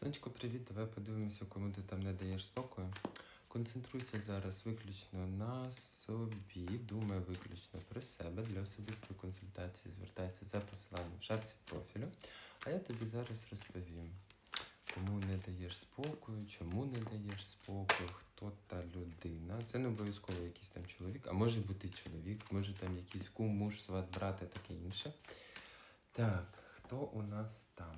Сонечко, привіт, давай подивимося, кому ти там не даєш спокою. Концентруйся зараз виключно на собі, думай виключно про себе для особистої консультації. Звертайся за посиланням в шапці профілю. А я тобі зараз розповім, кому не даєш спокою, чому не даєш спокою, хто та людина. Це не обов'язково якийсь там чоловік, а може бути чоловік, може там якийсь кум, муж, сват, брат і таке інше. Так, хто у нас там?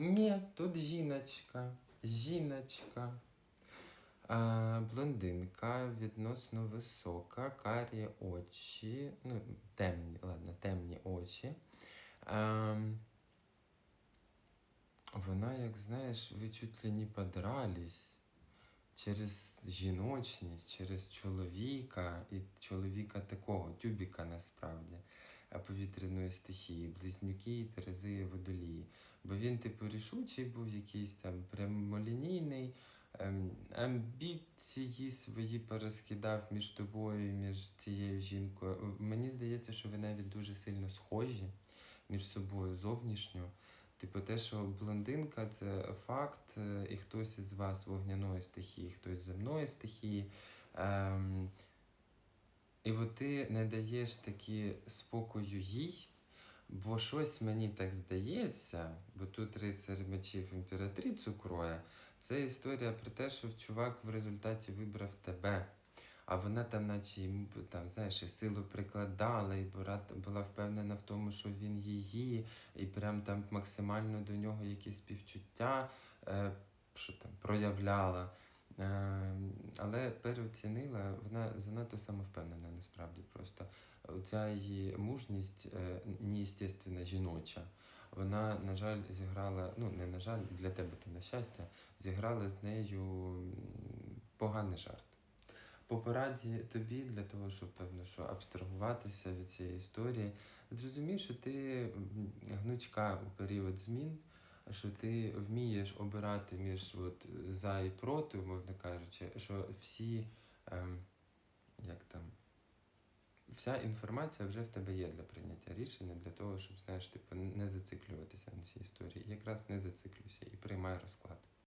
Ні, тут жіночка. Жіночка. А, блондинка, відносно висока, карі очі. Ну, темні, ладно, темні очі. А, вона, як знаєш, ви чуть ли не подрались через жіночність, через чоловіка, і чоловіка такого, тюбіка насправді, повітряної стихії, близнюки, терези водолії. Бо він, типу, рішучий був якийсь там прямолінійний, ем, амбіції свої порозкидав між тобою і між цією жінкою. Мені здається, що ви навіть дуже сильно схожі між собою зовнішньо. Типу, те, що блондинка це факт, е, і хтось із вас вогняної стихії, хтось земної стихії. Ем, і от ти не даєш таки спокою їй, бо щось мені так здається, бо тут рицар мечів імператрицю кроє, це історія про те, що чувак в результаті вибрав тебе. А вона там, наче там, знаєш, і силу прикладала, і була впевнена в тому, що він її, і прям там максимально до нього якісь співчуття е, що там, проявляла. Е, але переоцінила, вона занадто самовпевнена насправді просто. Оця її мужність е, неестественно жіноча. Вона, на жаль, зіграла, ну не на жаль, для тебе то на щастя, зіграла з нею поганий жарт. По пораді тобі для того, щоб певно, що абстрагуватися від цієї історії, зрозумій, що ти гнучка у період змін, що ти вмієш обирати між от, за і проти, умовно кажучи, що всі ем, як там. Вся інформація вже в тебе є для прийняття рішення, для того, щоб знаєш, типу, не зациклюватися на цій історії. Якраз не зациклюйся і приймай розклад.